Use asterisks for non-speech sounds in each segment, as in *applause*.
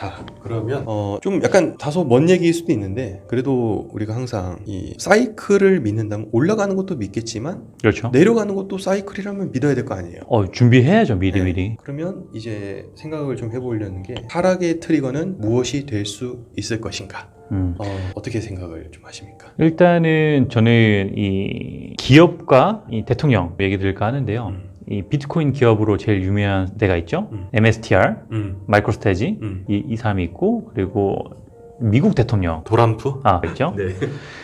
자, 그러면 어, 좀 약간 다소 먼 얘기일 수도 있는데 그래도 우리가 항상 이 사이클을 믿는다면 올라가는 것도 믿겠지만 그렇죠. 내려가는 것도 사이클이라면 믿어야 될 거 아니에요. 어, 준비해야죠, 미리 네. 미리. 그러면 이제 생각을 좀 해보려는 게 하락의 트리거는 무엇이 될 수 있을 것인가? 음. 어, 어떻게 생각을 좀 하십니까? 일단은 저는 이 기업과 이 대통령 얘기 들을까 하는데요. 음. 이 비트코인 기업으로 제일 유명한 데가 있죠. 음. MSTR, 음, 마이크로스테지 음. 이, 이 사람이 있고 그리고 미국 대통령 도람프? 아 있죠. 네.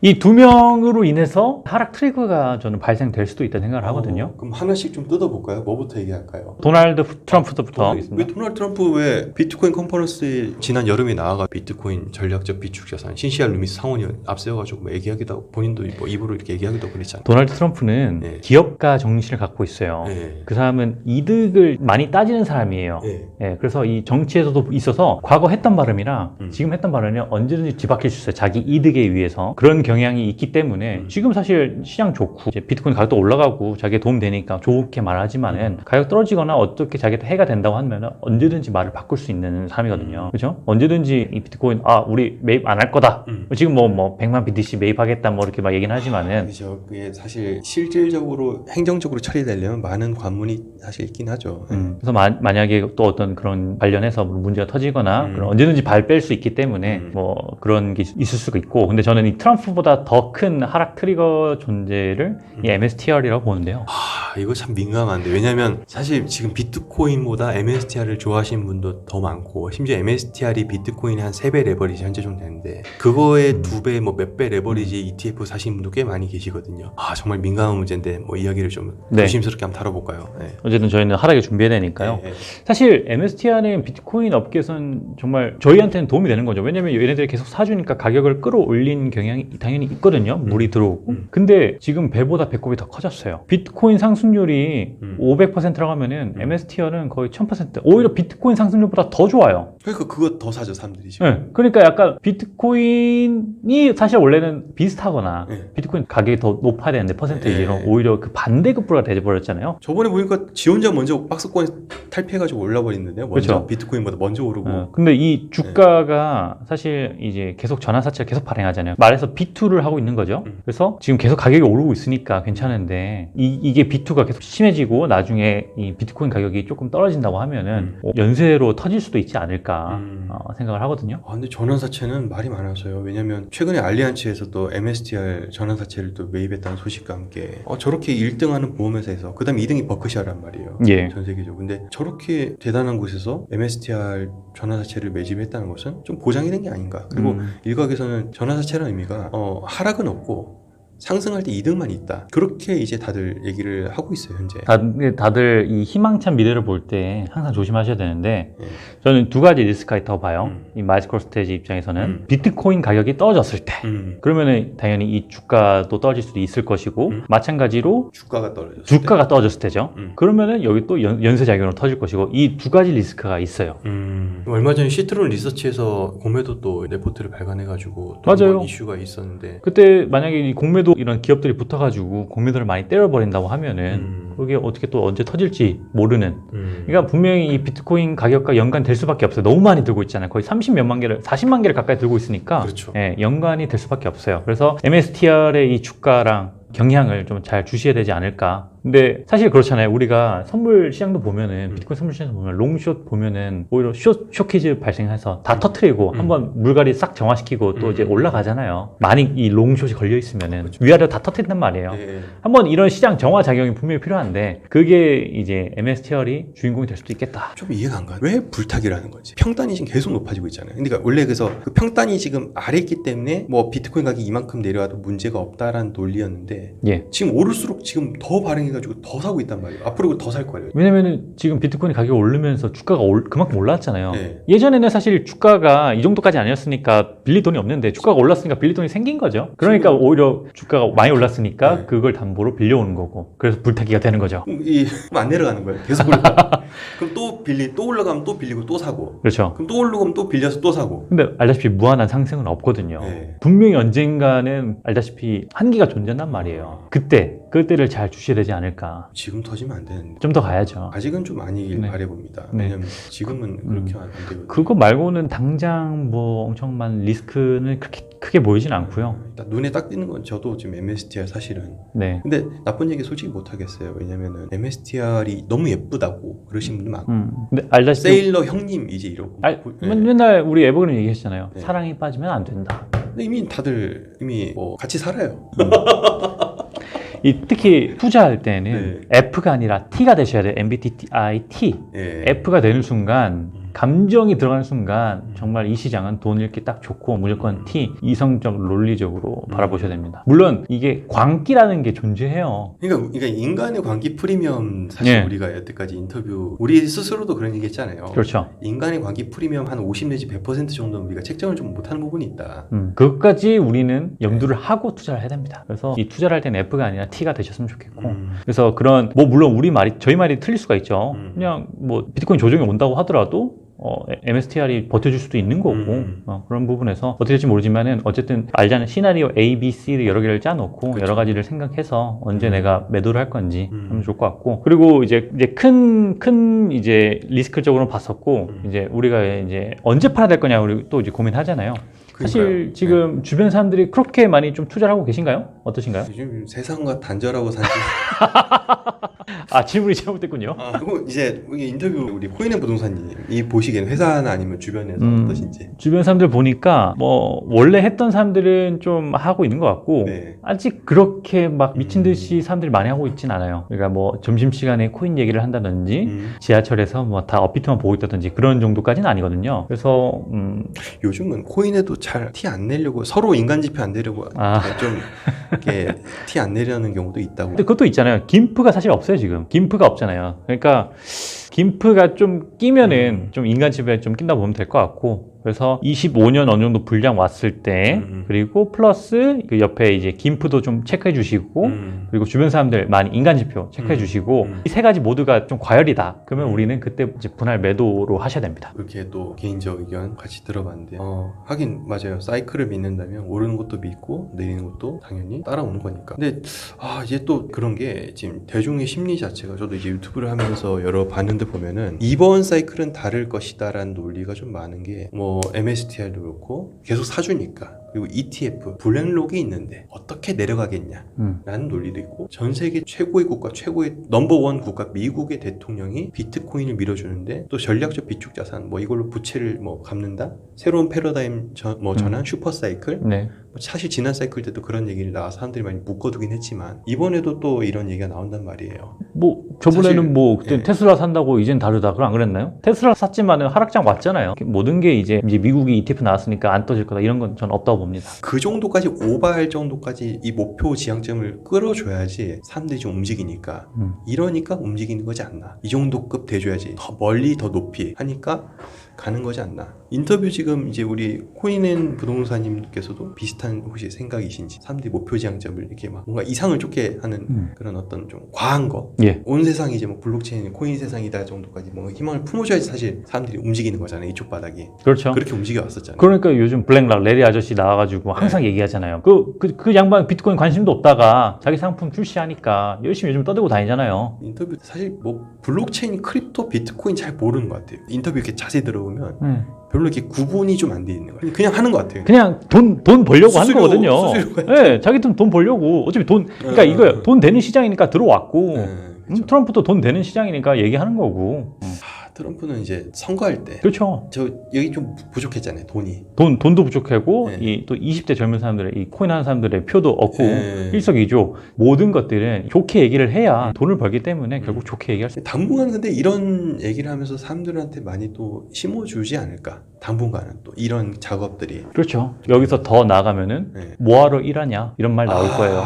이 두 명으로 인해서 하락 트리거가 저는 발생될 수도 있다 는 생각을 하거든요. 어, 그럼 하나씩 좀 뜯어볼까요? 뭐부터 얘기할까요? 도널드 트럼프부터 왜 하겠습니다. 도널드 트럼프 왜 비트코인 컨퍼런스에 지난 여름에 나와가 비트코인 전략적 비축 자산 신시알 루미스 상원이 앞세워가지고 뭐 얘기하기도 하고 본인도 뭐 입으로 이렇게 얘기하기도 그랬잖아요. 도널드 트럼프는 네. 기업가 정신을 갖고 있어요. 네. 그 사람은 이득을 많이 따지는 사람이에요. 네. 예, 그래서 이 정치에서도 있어서 과거 했던 발음이랑 음. 지금 했던 발음이 언제든지 뒤바뀔 수 있어요. 자기 이득에 의해서 그런 경향이 있기 때문에 음. 지금 사실 시장 좋고 이제 비트코인 가격도 올라가고 자기에 도움 되니까 좋게 말하지만은 음. 가격 떨어지거나 어떻게 자기한테 해가 된다고 하면 언제든지 말을 바꿀 수 있는 사람이거든요. 그렇죠? 언제든지 이 비트코인 아 우리 매입 안 할 거다. 음. 지금 뭐뭐 100만 BTC 매입하겠다 뭐 이렇게 막 얘기는 하지만은 그죠. 그게 사실 실질적으로 행정적으로 처리되려면 많은 관문이 사실 있긴 하죠. 네. 음, 그래서 마- 만약에 또 어떤 그런 관련해서 문제가 터지거나 음. 그런 언제든지 발 뺄 수 있기 때문에 음. 뭐 그런 게 있을 수가 있고 근데 저는 이 트럼프보다 더 큰 하락 트리거 존재를 이 음. MSTR이라고 보는데요. 아, 이거 참 민감한데. 왜냐면 사실 지금 비트코인보다 MSTR을 좋아하시는 분도 더 많고, 심지어 MSTR이 비트코인의 한 3배 레버리지 현재 좀 되는데, 그거에 음. 두 배, 뭐 몇 배 레버리지 ETF 사시는 분도 꽤 많이 계시거든요. 아, 정말 민감한 문제인데, 뭐 이야기를 좀 네. 조심스럽게 한번 다뤄볼까요? 네. 어쨌든 저희는 하락에 준비해야 되니까요. 네, 네. 사실 MSTR은 비트코인 업계에서는 정말 저희한테는 도움이 되는 거죠. 왜냐면 얘네들이 계속 사주니까 가격을 끌어올린 경향이 당연히 있거든요. 물이 들어오고. 음. 근데 지금 배보다 배꼽이 더 커졌어요. 비트코인 상승 률이 음. 500%라고 하면은 음. MSTR은 거의 1000%. 오히려 비트코인 상승률보다 더 좋아요. 그러니까 그거 더 사죠, 사람들이 지금. 네. 그러니까 약간 비트코인이 사실 원래는 비슷하거나 네. 비트코인 가격이 더 높아야 되는데 퍼센테이지로 네. 오히려 그 반대급부가 돼버렸잖아요. 저번에 보니까 지 혼자 먼저 박스권 탈피해가지고 올라버리는데요. 먼저 그렇죠. 비트코인보다 먼저 오르고. 어, 근데 이 주가가 사실 이제 계속 전환사채를 계속 발행하잖아요. 말해서 B2를 하고 있는 거죠. 음. 그래서 지금 계속 가격이 오르고 있으니까 괜찮은데 이, 이게 B2 가 계속 심해지고 나중에 이 비트코인 가격이 조금 떨어진다고 하면은 음. 뭐 연쇄로 터질 수도 있지 않을까 음. 어, 생각을 하거든요. 아, 근데 전환사채는 말이 많아서요. 왜냐면 최근에 알리안츠에서 또 MSTR 전환사채를 또 매입했다는 소식과 함께 어, 저렇게 1등하는 보험회사에서 그 다음 2등이 버크셔란 말이에요. 예. 전 세계적으로. 근데 저렇게 대단한 곳에서 MSTR 전환사채를 매집했다는 것은 좀 보장이 된 게 아닌가. 그리고 음. 일각에서는 전환사채라는 의미가 어, 하락은 없고 상승할 때 이득만 있다. 그렇게 이제 다들 얘기를 하고 있어요, 현재. 다, 다들 이 희망찬 미래를 볼 때 항상 조심하셔야 되는데 예. 저는 두 가지 리스크가 있다고 봐요. 음. 이 마이크로 스테이지 입장에서는 음. 비트코인 가격이 떨어졌을 때 음. 그러면은 당연히 이 주가도 떨어질 수도 있을 것이고 음. 마찬가지로 주가가 떨어졌을 주가가 떨어졌을 때죠. 음. 그러면은 여기 또 연, 연쇄 작용으로 터질 것이고 이 두 가지 리스크가 있어요. 음, 얼마 전에 시트론 리서치에서 공매도 또 레포트를 발간해 가지고 또 맞아요. 이슈가 있었는데 그때 만약에 이 공매도 이런 기업들이 붙어가지고 공매도를 많이 때려버린다고 하면은 음. 그게 어떻게 또 언제 터질지 모르는. 음. 그러니까 분명히 이 비트코인 가격과 연관 될 수밖에 없어요. 너무 많이 들고 있잖아요. 거의 30몇만 개를, 40만 개를 가까이 들고 있으니까 그렇죠. 예, 연관이 될 수밖에 없어요. 그래서 MSTR의 이 주가랑 경향을 좀 잘 주셔야 되지 않을까. 근데 사실 그렇잖아요. 우리가 선물 시장도 보면은 음. 비트코인 선물 시장도 보면 롱숏 보면은 오히려 숏 쇼키즈 발생해서 다 터트리고 음. 한번 물갈이 싹 정화시키고 또 음. 이제 올라가잖아요. 많이 이 롱숏이 걸려 있으면은 위아래로 다 터트린단 말이에요. 예. 한번 이런 시장 정화 작용이 분명히 필요한데 그게 이제 MSTR이 주인공이 될 수도 있겠다. 좀 이해가 안 가. 왜 불타기라는 거지? 평단이 지금 계속 높아지고 있잖아요. 그러니까 원래 그래서 그 평단이 지금 아래 있기 때문에 뭐 비트코인 가격이 이만큼 내려와도 문제가 없다라는 논리였는데 예. 지금 오를수록 지금 더 발행해 가지고 더 사고 있단 말이에요. 앞으로 더 살 거예요. 왜냐면은 지금 비트코인 가격이 오르면서 주가가 올- 그만큼 올랐잖아요. 네. 예전에는 사실 주가가 이 정도까지 아니었으니까 빌릴 돈이 없는데 주가가 올랐으니까 빌릴 돈이 생긴 거죠. 그러니까 오히려 주가가 많이 올랐으니까 네. 그걸 담보로 빌려오는 거고. 그래서 불타기가 되는 거죠. 그럼 이, 그럼 *laughs* 안 내려가는 거예요. 계속 올라가. *laughs* 그럼 또 빌리, 또 올라가면 또 빌리고 또 사고. 그렇죠. 그럼 또 오르면 또 빌려서 또 사고. 근데 알다시피 무한한 상승은 없거든요. 네. 분명히 언젠가는 알다시피 한계가 존재한단 말이에요. 그때 그때를 잘 주셔야 되지 않을까. 지금 터지면 안 되는데. 좀 더 가야죠. 아직은 좀 아니길 네. 바래봅니다. 네. 왜냐면 지금은 그렇게 안 되거든요. 그거 말고는 당장 뭐 엄청 많은 리스크는 그렇게 크게 보이진 않고요. 일단 눈에 딱 띄는 건 저도 지금 MSTR 사실은. 네. 근데 나쁜 얘기 솔직히 못 하겠어요. 왜냐면은 MSTR이 너무 예쁘다고 그러신 분들 많고. 음. 근데 알다시피 세일러 형님 이제 이러고. 알, 네. 맨- 맨날 우리 에버그램 얘기했잖아요. 네. 사랑에 빠지면 안 된다. 근데 이미 다들 이미 뭐 같이 살아요. *laughs* 이 특히 투자할 때는 네. F가 아니라 T가 되셔야 돼요. MBTI T. 예. F가 되는 순간 음. 감정이 들어가는 순간 음. 정말 이 시장은 돈 잃기 딱 좋고 무조건 음. T 이성적 논리적으로 음. 바라보셔야 됩니다. 물론 이게 광기라는 게 존재해요. 그러니까, 그러니까 인간의 관계 프리미엄 사실 예. 우리가 여태까지 인터뷰 우리 스스로도 그런 얘기 했잖아요. 그렇죠. 인간의 관계 프리미엄 한 50 내지 100% 정도는 우리가 책정을 좀 못하는 부분이 있다. 음, 그것까지 우리는 염두를 하고 투자를 해야 됩니다. 그래서 이 투자를 할 때는 F가 아니라 T가 되셨으면 좋겠고. 음. 그래서 그런 뭐 물론 우리 말이 저희 말이 틀릴 수가 있죠. 음. 그냥 뭐 비트코인 조정이 온다고 하더라도 어, MSTR이 버텨줄 수도 있는 거고 음. 어, 그런 부분에서 어떻게 될지 모르지만은 어쨌든 알잖아요 시나리오 A, B, C를 여러 개를 짜놓고 그쵸. 여러 가지를 생각해서 언제 음. 내가 매도를 할 건지 음. 하면 좋을 것 같고 그리고 이제 이제 큰 큰 이제 리스크적으로 봤었고 음. 이제 우리가 이제 언제 팔아야 될 거냐 우리 또 이제 고민하잖아요. 사실 그러니까요. 지금 주변 사람들이 그렇게 많이 좀 투자를 하고 계신가요? 어떠신가요? 네. 요즘 세상과 단절하고 산지. *laughs* 아 질문이 잘못됐군요. 아, 그리고 이제 여기 인터뷰 우리 코인의 부동산님 이 보시기에는 회사나 아니면 주변에서 음. 어떠신지. 주변 사람들 보니까 뭐 원래 했던 사람들은 좀 하고 있는 것 같고 네. 아직 그렇게 막 미친 음. 듯이 사람들이 많이 하고 있진 않아요. 그러니까 뭐 점심 시간에 코인 얘기를 한다든지 음. 지하철에서 뭐 다 업비트만 보고 있다든지 그런 정도까지는 아니거든요. 그래서 음, 요즘은 코인에도 잘 티 안 내려고 서로 인간 지표 안 내려고 아. 좀 이렇게 티 안 내려는 경우도 있다고. 근데 그것도 있잖아요. 김프가 사실 없어요 지금. 김프가 없잖아요. 그러니까 김프가 좀 끼면은 음. 좀 인간 집에 좀 낀다 보면 될 것 같고. 그래서 25년 어느 정도 분량 왔을 때 음. 그리고 플러스 그 옆에 이제 김프도 좀 체크해 주시고 음. 그리고 주변 사람들 많이 인간 지표 체크해 음. 주시고 음. 이 세 가지 모두가 좀 과열이다. 그러면 음. 우리는 그때 이제 분할 매도로 하셔야 됩니다. 그렇게 또 개인적 의견 같이 들어봤는데 어, 하긴 맞아요 사이클을 믿는다면 오르는 것도 믿고 내리는 것도 당연히 따라오는 거니까 근데 아 이제 또 그런 게 지금 대중의 심리 자체가 저도 이제 유튜브를 하면서 여러 봤는데 보면은 이번 사이클은 다를 것이다라는 논리가 좀 많은 게뭐 MSTI도 그렇고 계속 사주니까 그리고 ETF 블랙록이 있는데 어떻게 내려가겠냐 음. 라는 논리도 있고 전 세계 최고의 국가 최고의 넘버원 국가 미국의 대통령이 비트코인을 밀어주는데 또 전략적 비축 자산 뭐 이걸로 부채를 뭐 갚는다 새로운 패러다임 전, 뭐 전환 슈퍼 사이클 네. 뭐 사실 지난 사이클 때도 그런 얘기를 나와 사람들이 많이 묶어두긴 했지만 이번에도 또 이런 얘기가 나온단 말이에요 뭐 저번에는 사실, 뭐 그때 예. 테슬라 산다고 이젠 다르다 그럼 안 그랬나요? 테슬라 샀지만은 하락장 왔잖아요. 모든 게 이제 이제 미국이 ETF 나왔으니까 안 떠질 거다 이런 건 전 없다고 봅니다. 그 정도까지 오버할 정도까지 이 목표 지향점을 끌어줘야지 사람들이 좀 움직이니까 음. 이러니까 움직이는 거지 않나 이 정도급 돼줘야지 더 멀리 더 높이 하니까 가는 거지 않나 인터뷰 지금 이제 우리 코인앤 부동산님께서도 비슷한 혹시 생각이신지 사람들이 목표 지향점을 이렇게 막 뭔가 이상을 쫓게 하는 음. 그런 어떤 좀 과한 거 예. 온 세상이 이제 뭐 블록체인 코인 세상이다 정도까지 뭔가 희망을 품어줘야지 사실 사람들이 움직이는 거잖아요 이쪽 바닥이 그렇죠. 그렇게 움직여 왔었잖아요 그러니까 요즘 블랙락 레리 아저씨 나와가지고 항상 얘기하잖아요. 그, 그, 그 양반 비트코인 관심도 없다가 자기 상품 출시하니까 열심히 요즘 떠들고 다니잖아요. 인터뷰 사실 뭐 블록체인 크립토 비트코인 잘 모르는 것 같아요 인터뷰 이렇게 자세히 들어 보면 네. 별로 이렇게 구분이 좀 안 돼 있는 거예요. 그냥 하는 것 같아요. 그냥 돈, 돈 벌려고 하는 수수료, 거거든요. 수수료가 네, 자기 돈, 돈 벌려고. 어차피 돈, 그러니까 어, 이거예요. 어. 돈 되는 시장이니까 들어왔고. 네, 음, 그렇죠. 트럼프도 돈 되는 시장이니까 얘기하는 거고. 아, 트럼프는 이제 선거할 때. 그렇죠. 저 여기 좀 부족했잖아요 돈이 돈, 돈도 부족하고, 네. 이또 20대 젊은 사람들의, 이 코인 하는 사람들의 표도 없고, 네. 일석이조. 모든 것들은 좋게 얘기를 해야 돈을 벌기 때문에 결국 좋게 얘기할 수 당분간 근데 이런 얘기를 하면서 사람들한테 많이 또 심어주지 않을까 당분간은 또 이런 작업들이 그렇죠. 여기서 더 나가면은 네. 뭐하러 일하냐 이런 말 나올 아, 거예요.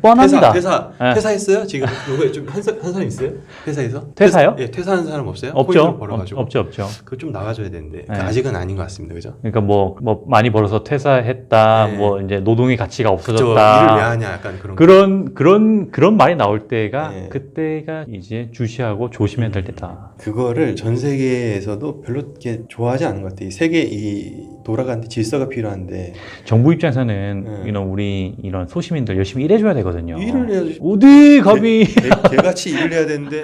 뻔합니다. 퇴사 퇴사 네. 퇴사했어요 지금 누가 좀한 한 사람 있어요 회사에서 퇴사요? 퇴사, 예 퇴사한 사람 없어요 없죠. 코인으로 벌어가지고 없, 죠 없죠. 그거 좀 나와줘야 되는데 네. 아직은 아닌 것 같습니다 그죠 그러니까 뭐, 뭐 많이 벌어서 퇴사했다, 네. 뭐 이제 노동의 가치가 저 없어졌다. 일을 왜 하냐 약간 그런 거. 그런 그런 그런 말이 나올 때가 네. 그때가 이제 주시하고 조심해야 될 때다. 그거를 전 세계에서도 별로 이렇게 좋아하지 않은 것 같아요. 이 세계 이 돌아가는데 질서가 필요한데 정부 입장에서는 네. 이런 우리 이런 소시민들 열심히 일해줘야 되거든요. 일을 해야지. 어디 감히 개, 개같이 일을 해야 되는데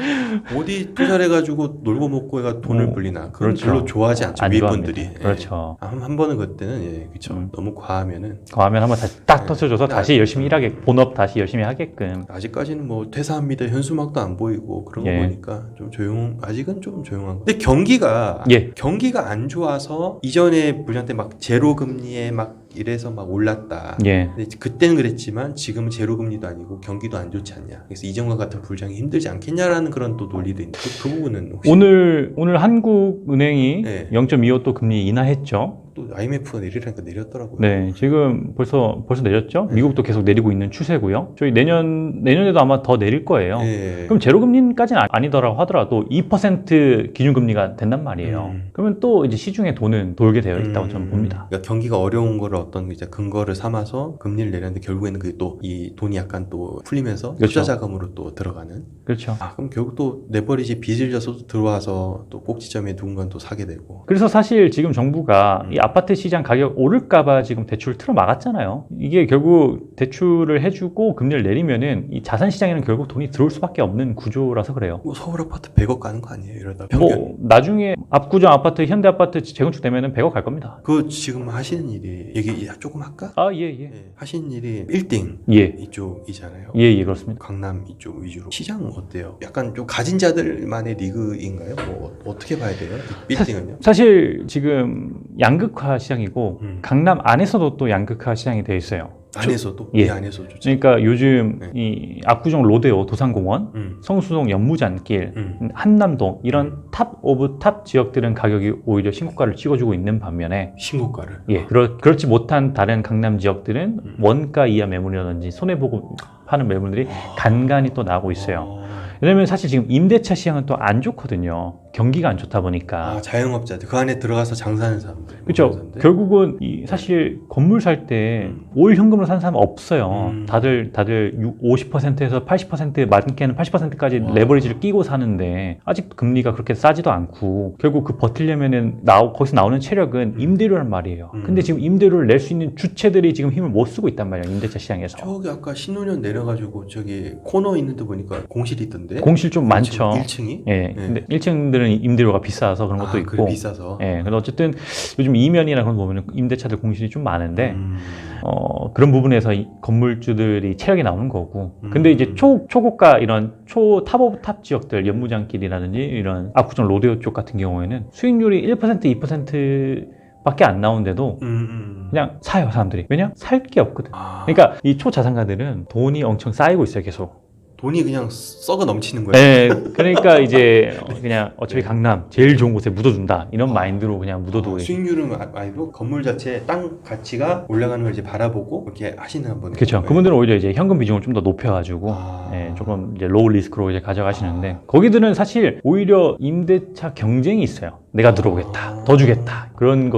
어디 투자를 해가지고 놀고 먹고 해가 돈을 어, 불리나 그건 그렇죠. 별로 좋아하지 않죠 안 미분들이 좋아합니다. 그렇죠. 한, 한 번은 그때는 예 그쵸 음. 너무 과하면은 과하면 한번 다시 딱 네. 터쳐줘서 다시 아, 열심히 일하게 본업 다시 열심히 하게끔. 아직까지는 뭐 퇴사합니다 현수막도 안 보이고 그런 거 예. 보니까 좀 조용 아직은 좀 조용한 거. 근데 경기가 예. 경기가 안 좋아서 이전에 불량 때 막 제로 금리에 막 이래서 막 올랐다. 예. 근데 그때는 그랬지만 지금은 제로 금리도 아니고 경기도 안 좋지 않냐. 그래서 이전과 같은 불장이 힘들지 않겠냐라는 그런 또 논리도 있는데 그, 그 부분은 혹시 오늘 오늘 한국은행이 네. 0.25또 금리 인하했죠. 또 IMF가 내리라니까 내렸더라고요. 네, 지금 벌써 벌써 내렸죠. 네. 미국도 계속 내리고 있는 추세고요. 저희 내년 내년에도 아마 더 내릴 거예요. 예. 그럼 제로 금리까지는 아니더라고 하더라도 2% 기준 금리가 된단 말이에요. 음. 그러면 또 이제 시중에 돈은 돌게 되어 있다고 저는 음, 봅니다. 그러니까 경기가 어려운 거를 어떤 이제 근거를 삼아서 금리를 내렸는데 결국에는 그게 또 이 돈이 약간 또 풀리면서 그렇죠. 투자 자금으로 또 들어가는. 그렇죠. 아 그럼 결국 또 레버리지 빚을 져서 들어와서 또 꼭지점에 누군가 또 사게 되고. 그래서 사실 지금 정부가 음. 이 아파트 시장 가격 오를까봐 지금 대출을 틀어 막았잖아요. 이게 결국 대출을 해주고 금리를 내리면은 이 자산 시장에는 결국 돈이 들어올 수밖에 없는 구조라서 그래요. 뭐 서울 아파트 100억 가는 거 아니에요? 이러다 평균. 뭐 나중에 압구정 아파트, 현대 아파트 재건축 되면은 100억 갈 겁니다. 그 지금 하시는 일이 얘기 조금 할까? 아, 예, 예. 예, 하시는 일이 1등 예. 이쪽이잖아요. 예, 예, 그렇습니다. 강남 이쪽 위주로 시장 어때요? 약간 좀 가진 자들만의 리그인가요? 뭐 어- 어떻게 봐야 돼요? 빌딩은요? 사실 지금 양극화 시장이고 음. 강남 안에서도 또 양극화 시장이 되어 있어요. 안에서도 예. 이 안에서 좋죠. 그러니까 요즘 네. 이 압구정 로데오 도산공원, 음. 성수동 연무잔길, 음. 한남동 이런 탑 오브 탑 지역들은 가격이 오히려 신고가를 찍어주고 있는 반면에 신고가를. 예 그렇, 그렇지 못한 다른 강남 지역들은 음. 원가 이하 매물이라든지 손해 보고 파는 매물들이 간간히 또 나오고 있어요. 어. 왜냐면 사실 지금 임대차 시장은 또 안 좋거든요. 경기가 안 좋다 보니까. 아 자영업자들 그 안에 들어가서 장사하는 사람들. 그렇죠. 사람들. 결국은 이 사실 건물 살때 음. 올 현금으로 산 사람 없어요. 음. 다들 다들 50%에서 80% 많게는 80%까지 와. 레버리지를 끼고 사는데 아직 금리가 그렇게 싸지도 않고 결국 그 버틸려면은 나오 거기서 나오는 체력은 음. 임대료란 말이에요. 음. 근데 지금 임대료를 낼 수 있는 주체들이 지금 힘을 못 쓰고 있단 말이에요. 임대차 시장에서. 저기 아까 신논현 내려가지고 저기 코너 있는 데 보니까 공실이 있던데. 공실 좀 많죠. 1층이? 예. 근데 1층들은 임대료가 비싸서 그런 것도 아, 있고. 비싸서. 예. 근데 어쨌든 요즘 이면이나 그런 거 보면 임대차들 공실이 좀 많은데 음. 어, 그런 부분에서 이 건물주들이 체력이 나오는 거고. 음. 근데 이제 초, 초고가 이런 초 탑 오브 탑 지역들, 연무장길이라든지 이런 압구정 로데오 쪽 같은 경우에는 수익률이 1%, 2% 밖에 안 나오는데도 음, 음. 그냥 사요, 사람들이. 왜냐? 살 게 없거든. 아, 그러니까 이 초자산가들은 돈이 엄청 쌓이고 있어요, 계속. 돈이 그냥 썩어 넘치는 거예요. 네, 그러니까 이제 어, *laughs* 그냥 어차피 강남 제일 좋은 곳에 묻어둔다. 이런 마인드로 그냥 묻어두고 어, 계세요. 수익률은 아- 아니고 건물 자체 땅 가치가 올라가는 걸 이제 바라보고 그렇게 하시는 분. 그렇죠. 그분들은 오히려 이제 현금 비중을 좀 더 높여가지고 아. 예, 조금 이제 로우 리스크로 이제 가져가시는데 거기들은 사실 오히려 임대차 경쟁이 있어요. 내가 들어오겠다, 아. 더 주겠다 그런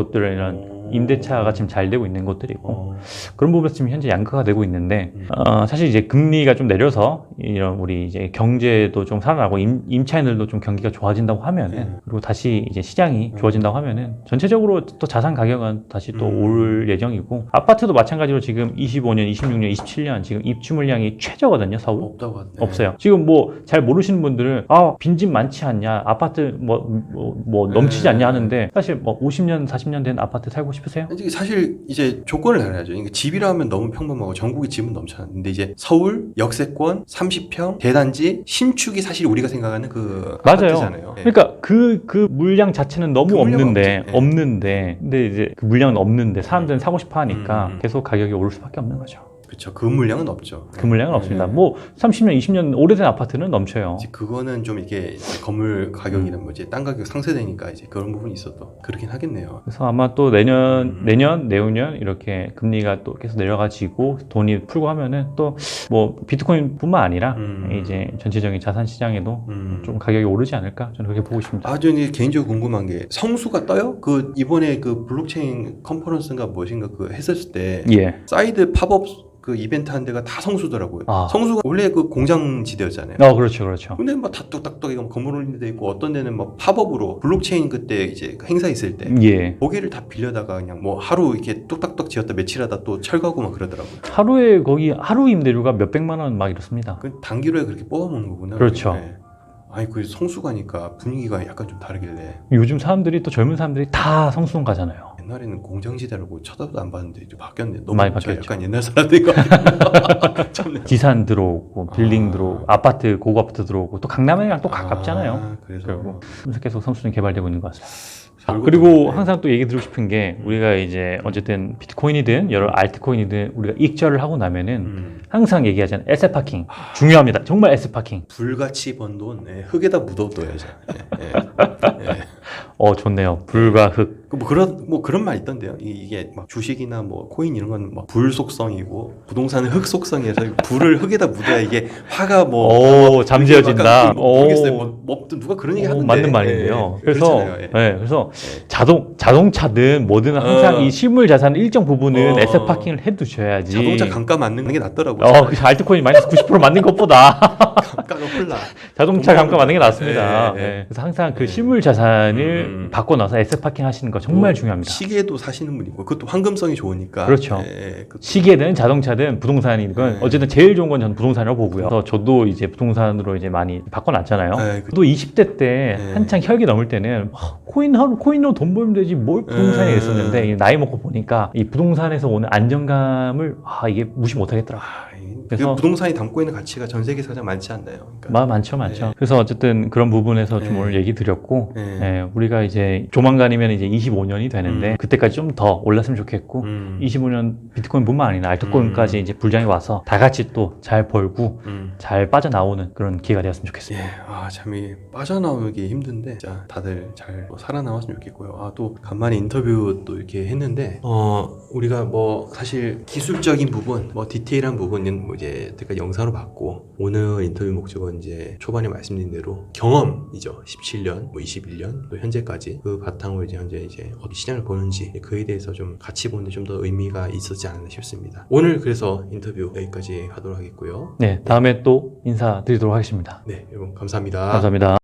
어. 임대차가 지금 잘 되고 있는 곳들이고 어. 그런 부분에서 지금 현재 양극화가 되고 있는데 음. 어, 사실 이제 금리가 좀 내려서 이런 우리 이제 경제도 좀 살아나고 임, 임차인들도 좀 경기가 좋아진다고 하면은 음. 그리고 다시 이제 시장이 음. 좋아진다고 하면은 전체적으로 또 자산 가격은 다시 또 음. 올 예정이고 아파트도 마찬가지로 지금 25년, 26년, 27년 지금 입주 물량이 최저거든요 서울. 없다고 하네. 없어요. 지금 뭐 잘 모르시는 분들은 아 빈집 많지 않냐, 아파트 뭐 뭐 뭐 넘치지 네. 않냐 하는데 사실 뭐 50년, 40년 된 아파트 살고 싶 으세요? 이게 사실 이제 조건을 달아야죠. 그러니까 집이라 하면 너무 평범하고 전국의 집은 넘쳐나. 근데 이제 서울 역세권 30평 대단지 신축이 사실 우리가 생각하는 그 맞아요. 아파트잖아요. 네. 그러니까 그, 그 물량 자체는 너무 그 물량은 없는데, 없지. 네. 없는데, 근데 이제 그 물량은 없는데 사람들은 사고 싶어 하니까 음, 음. 계속 가격이 오를 수밖에 없는 거죠. 그렇죠. 그 물량은 없죠. 그 물량은 네. 없습니다. 뭐 30년, 20년 오래된 아파트는 넘쳐요. 이제 그거는 좀 이게 이제 건물 가격이나 뭐 이제 땅 가격 상쇄되니까 이제 그런 부분이 있어도 그렇긴 하겠네요. 그래서 아마 또 내년, 음. 내년, 내후년 이렇게 금리가 또 계속 내려가지고 돈이 풀고 하면은 또 뭐 비트코인뿐만 아니라 음. 이제 전체적인 자산 시장에도 음. 좀 가격이 오르지 않을까 저는 그렇게 보고 있습니다. 아주 이제 개인적으로 궁금한 게 성수가 떠요? 그 이번에 그 블록체인 컨퍼런스인가 무엇인가 그 했었을 때 예. 사이드 팝업 그 이벤트 한 데가 다 성수더라고요. 아. 성수가 원래 그 공장지대였잖아요. 어, 그렇죠, 그렇죠. 근데 뭐 다뚝딱뚝 이거 건물 올린 데 있고 어떤 데는 뭐 팝업으로 블록체인 그때 이제 그 행사 있을 때 예. 거기를 다 빌려다가 그냥 뭐 하루 이렇게 뚝딱뚝 지었다 며칠하다 또 철거하고 막 그러더라고요. 하루에 거기 하루 임대료가 몇 백만 원 막 이렇습니다. 그 단기로에 그렇게 뽑아먹는 거구나. 그렇죠. 네. 아니 그 성수 가니까 분위기가 약간 좀 다르길래 요즘 사람들이 또 젊은 사람들이 다 성수동 가잖아요. 옛날에는 공장지대라고 쳐다도 안 봤는데 이제 바뀌었네. 너무 많이 저 바뀌었죠. 약간 옛날 사람들인 것 같아요. 참네. 지산 들어오고 빌딩 아. 들어오고 아파트 고급 아파트 들어오고 또 강남이랑 또 가깝잖아요. 아, 그래서 그리고 그래서 계속 성수동이 개발되고 있는 것 같습니다. 아, 그리고 네. 항상 또 얘기 드리고 싶은 게 우리가 이제 어쨌든 비트코인이든 여러 알트코인이든 우리가 익절을 하고 나면은 음, 항상 얘기하잖아요. 에세 파킹 중요합니다. 정말 에세 파킹. 불같이 번돈 예, 흙에다 묻어둬야죠. 예, 예, *laughs* 예. 어 좋네요. 불과 흙. 그뭐 그런 뭐 그런 말 있던데요. 이- 이게 막 주식이나 뭐 코인 이런 건뭐불 속성이고 부동산은 흙 속성이어서 불을 흙에다 묻어야 이게 화가 뭐 오 잠재워진다. 뭐 모르겠어요. 오. 뭐, 뭐 누가 그런 얘기 오, 하는데 맞는 말인데요. 예, 그래서 그렇잖아요. 예. 네, 그래서 예. 자동 자동차든 뭐든 항상 어. 이 실물 자산 일정 부분은 어. 에세 파킹을 해두셔야지. 자동차 감가 맞는 게 낫더라고요. 어, 그 알트코인 마이너스 90% 맞는 것보다 *laughs* 감가가 홀라. 자동차 돈 감가 맞는 게 낫습니다. 예, 예. 예. 그래서 항상 그 예. 실물 자산 을 음. 바꿔 나서 에세 파킹 하시는 거 정말 뭐 중요합니다. 시계도 사시는 분 있고 그것도 황금성이 좋으니까. 그렇죠. 예, 그- 시계든 자동차든 부동산이든 네. 어쨌든 제일 좋은 건 저는 부동산이라고 보고요. 그래서 저도 이제 부동산으로 이제 많이 바꿔놨잖아요. 네, 그- 저도 20대 때 네. 한창 혈기 넘을 때는 아, 코인 하루 코인으로 돈 벌면 되지 뭘 부동산에 네. 있었는데 이 나이 먹고 보니까 이 부동산에서 오는 안정감을 아 이게 무시 못하겠더라. 아, 이- 그래서- 그 부동산이 담고 있는 가치가 전 세계에서 가장 많지 않나요? 그러니까. 마 많죠, 많죠. 네. 그래서 어쨌든 그런 부분에서 좀 네. 오늘 얘기 드렸고, 네. 예, 우리가 이제 조만간이면 이제 25년이 되는데 음. 그때까지 좀 더 올랐으면 좋겠고, 음. 25년 비트코인뿐만 아니라 알트코인까지 음. 이제 불장이 와서 다 같이 또 잘 벌고 음. 잘 빠져나오는 그런 기회가 되었으면 예, 좋겠습니다. 아, 참이 빠져나오기 힘든데, 진짜 다들 잘뭐 살아나왔으면 좋겠고요. 아, 또 간만에 인터뷰 또 이렇게 했는데, 어, 우리가 뭐 사실 기술적인 부분, 뭐 디테일한 부분은 뭐 이제 여태까지 영상으로 봤고, 오늘 인터뷰 목적은 이제 초반에 말씀드린 대로 경험이죠. 17년, 뭐 21년, 또 현재까지 그 바탕으로 이제 현재 이제 어디 시장을 보는지 그에 대해서 좀 같이 보는데 좀 더 의미가 있었지 않나 싶습니다. 오늘 그래서 인터뷰 여기까지 하도록 하겠고요. 네, 다음에 또 인사드리도록 하겠습니다. 네, 여러분 감사합니다. 감사합니다.